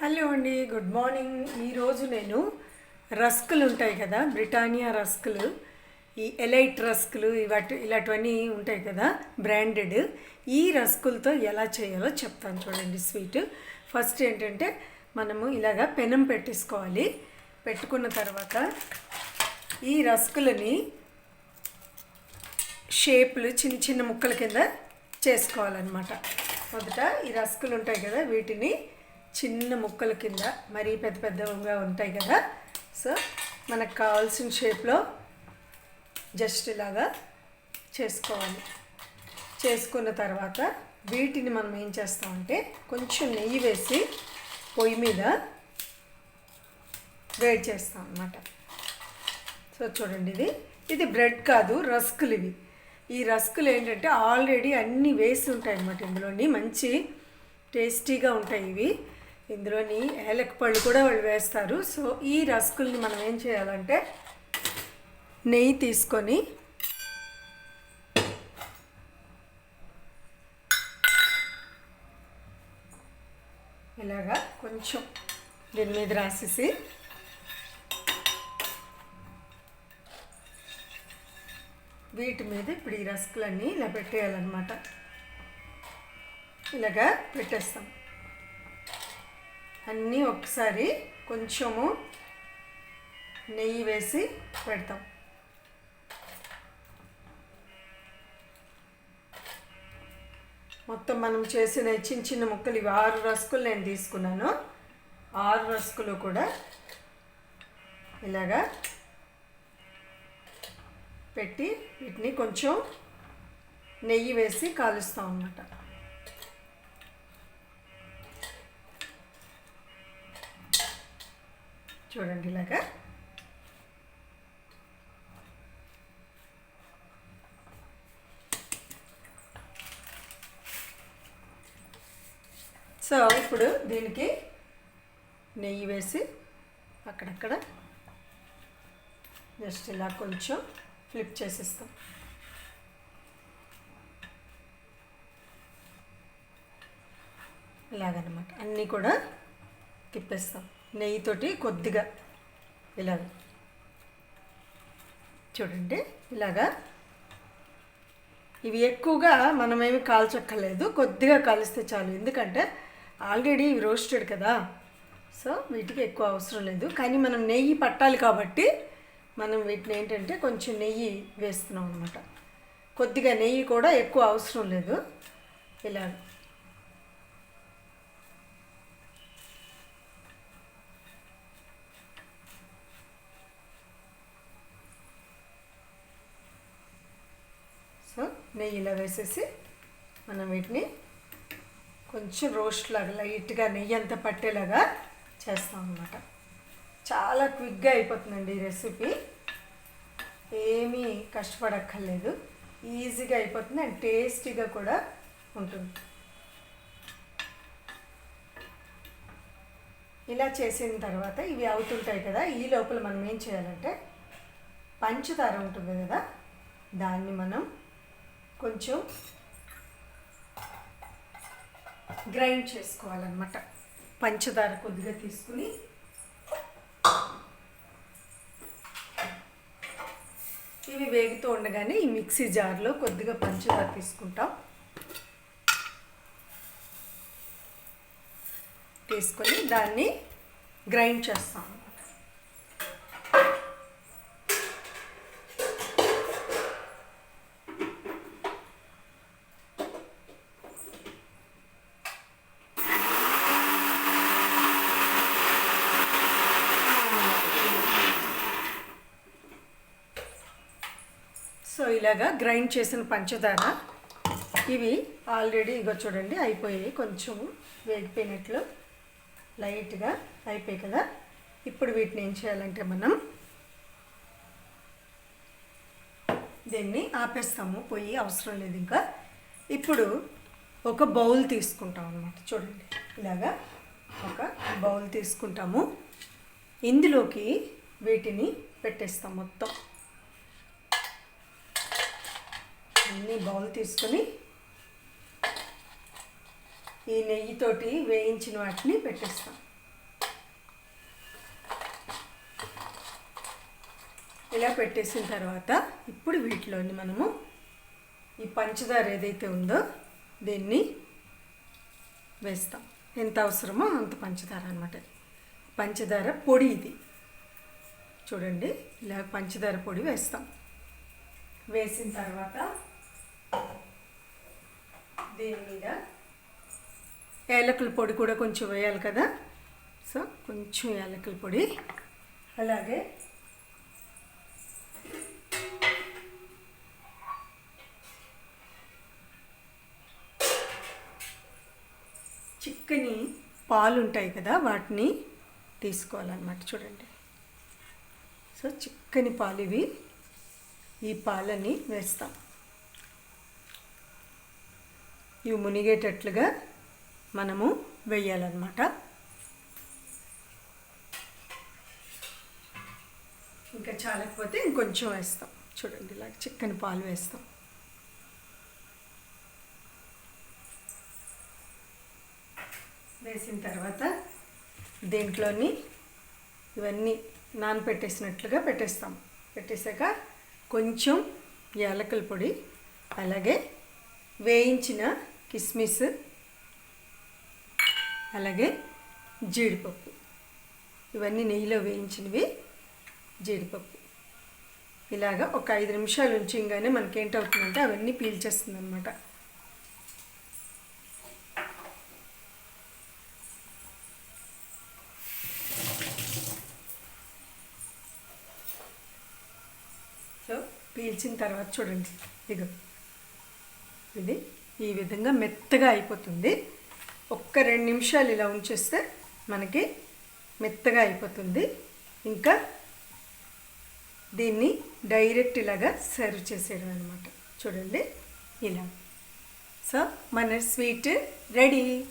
Hello అండి good morning. ఈరోజు నేను రస్కులు ఉంటాయి కదా బ్రిటానియా రస్కులు ఈ ఎలైట్ రస్కులు ఇవాటి ఇలాంటివన్నీ ఉంటాయి కదా బ్రాండెడ్. ఈ రస్కులతో ఎలా చేయాలో చెప్తాను చూడండి స్వీట్. ఫస్ట్ ఏంటంటే మనము ఇలాగా పెనం పెట్టేసుకోవాలి. పెట్టుకున్న తర్వాత ఈ రస్కులని షేప్లు చిన్న చిన్న ముక్కల కింద చేసుకోవాలన్నమాట. మొదట ఈ రస్కులు ఉంటాయి కదా వీటిని చిన్న ముక్కల కింద మరీ పెద్ద పెద్దగా ఉంటాయి కదా. సో మనకు కావాల్సిన షేప్లో జస్ట్ ఇలాగా చేసుకోవాలి. చేసుకున్న తర్వాత వీటిని మనం ఏం చేస్తామంటే కొంచెం నెయ్యి వేసి పొయ్యి మీద వేడి చేస్తాం అన్నమాట. సో చూడండి ఇది. ఇది బ్రెడ్ కాదు రస్కులు ఇవి. ఈ రస్కులు ఏంటంటే ఆల్రెడీ అన్నీ వేసి ఉంటాయి అన్నమాట ఇందులోని. మంచి టేస్టీగా ఉంటాయి ఇవి. ఇందులోని ఏలక పళ్ళు కూడా వాళ్ళు వేస్తారు. సో ఈ రస్కుల్ని మనం ఏం చేయాలంటే నెయ్యి తీసుకొని ఇలాగా కొంచెం దీని మీద రాసేసి వీటి మీద ఇప్పుడు ఈ రస్కులన్నీ ఇలా పెట్టేయాలన్నమాట. ఇలాగా పెట్టేస్తాం. అన్నీ ఒకసారి కొంచెము నెయ్యి వేసి పెడతాం. మొత్తం మనం చేసిన చిన్న చిన్న ముక్కలు ఇవి ఆరు రస్కులు నేను తీసుకున్నాను. ఆరు రస్కులు కూడా ఇలాగా పెట్టి వీటిని కొంచెం నెయ్యి వేసి కాలుస్తాం అన్నమాట. చూడండి ఇలాగా. సో ఇప్పుడు దీనికి నెయ్యి వేసి అక్కడక్కడ జస్ట్ ఇలా కొంచెం ఫ్లిప్ చేసిస్తాం. ఇలాగనమాట. అన్నీ కూడా తిప్పేస్తాం. నెయ్యితోటి కొద్దిగా ఇలాగ చూడండి ఇలాగా. ఇవి ఎక్కువగా మనమేమి కాల్చక్కర్లేదు కొద్దిగా కాలిస్తే చాలు. ఎందుకంటే ఆల్రెడీ ఇవి రోస్టెడ్ కదా. సో వీటికి ఎక్కువ అవసరం లేదు. కానీ మనం నెయ్యి పట్టాలి కాబట్టి మనం వీటిని ఏంటంటే కొంచెం నెయ్యి వేస్తున్నాం అనమాట కొద్దిగా నెయ్యి కూడా ఎక్కువ అవసరం లేదు. ఇలా సో నెయ్యి ఇలా వేసేసి మనం వీటిని కొంచెం రోస్ట్ లాగా లైట్గా నెయ్యి అంతా పట్టేలాగా చేస్తాం అన్నమాట. చాలా క్విక్గా అయిపోతుందండి ఈ రెసిపీ. ఏమీ కష్టపడక్కర్లేదు. ఈజీగా అయిపోతుంది అండ్ టేస్టీగా కూడా ఉంటుంది. ఇలా చేసిన తర్వాత ఇవి అవుతుంటాయి కదా ఈ లోపల మనం ఏం చేయాలంటే పంచదార ఉంటుంది కదా దాన్ని మనం కొంచెం గ్రైండ్ చేసుకోవాలన్నమాట. పంచదార కొద్దిగా తీసుకుని ఇవి వేగుతూ ఉండగానే ఈ మిక్సీ జార్లో కొద్దిగా పంచదార తీసుకుంటాం. తీసుకొని దాన్ని గ్రైండ్ చేస్తాము సో ఇలాగా గ్రైండ్ చేసిన పంచదార. ఇవి ఆల్రెడీ ఇగో చూడండి అయిపోయాయి. కొంచెం వేగిపోయినట్లు లైట్గా అయిపోయాయి కదా. ఇప్పుడు వీటిని ఏం చేయాలంటే మనం దీన్ని ఆపేస్తాము. పొయ్యి అవసరం లేదు ఇంకా. ఇప్పుడు ఒక బౌల్ తీసుకుంటాం అన్నమాట. చూడండి ఇలాగా ఒక బౌల్ తీసుకుంటాము. ఇందులోకి వీటిని పెట్టేస్తాం మొత్తం. ఈ బౌల్ తీసుకొని ఈ నెయ్యితోటి వేయించిన వాటిని పెట్టేస్తాం. ఇలా పెట్టేసిన తర్వాత ఇప్పుడు వీటిలోని మనము ఈ పంచదార ఏదైతే ఉందో దీన్ని వేస్తాం. ఎంత అవసరమో అంత పంచదార అనమాట పంచదార పొడి ఇది. చూడండి ఇలా పంచదార పొడి వేస్తాం. వేసిన తర్వాత దీని మీద? యాలకుల పొడి కూడా కొంచెం వేయాలి కదా. సో కొంచెం యాలకుల పొడి. అలాగే. చిక్కని పాలు ఉంటాయి కదా వాటిని తీసుకోవాలన్నమాట. చూడండి. సో చిక్కని పాలు ఇవి. ఈ పాలని వేస్తాం. ఇవి మునిగేటట్లుగా మనము వేయాలన్నమాట. ఇంకా చాలకపోతే ఇంకొంచెం వేస్తాం. చూడండి ఇలా చిక్కని పాలు వేస్తాం. వేసిన తర్వాత దీంట్లోని ఇవన్నీ నానపెట్టేసినట్లుగా పెట్టేస్తాం. పెట్టేశాక కొంచెం యాలకుల పొడి అలాగే వేయించిన కిస్మిస్ అలాగే జీడిపప్పు. ఇవన్నీ నెయ్యిలో వేయించినవి జీడిపప్పు. ఇలాగ ఒక ఐదు నిమిషాలు ఉంచింగానే మనకేంటవుతుందంటే అవన్నీ పీల్చేస్తుంది అనమాట సో పీల్చిన తర్వాత చూడండి. ఇగో. ఇది. ఈ విధంగా మెత్తగా అయిపోతుంది. ఒక్క రెండు నిమిషాలు ఇలా ఉంచేస్తే మనకి మెత్తగా అయిపోతుంది. ఇంకా దీన్ని డైరెక్ట్ ఇలాగా సర్వ్ చేసేయడం అనమాట చూడండి ఇలా. సో మన స్వీట్ రెడీ.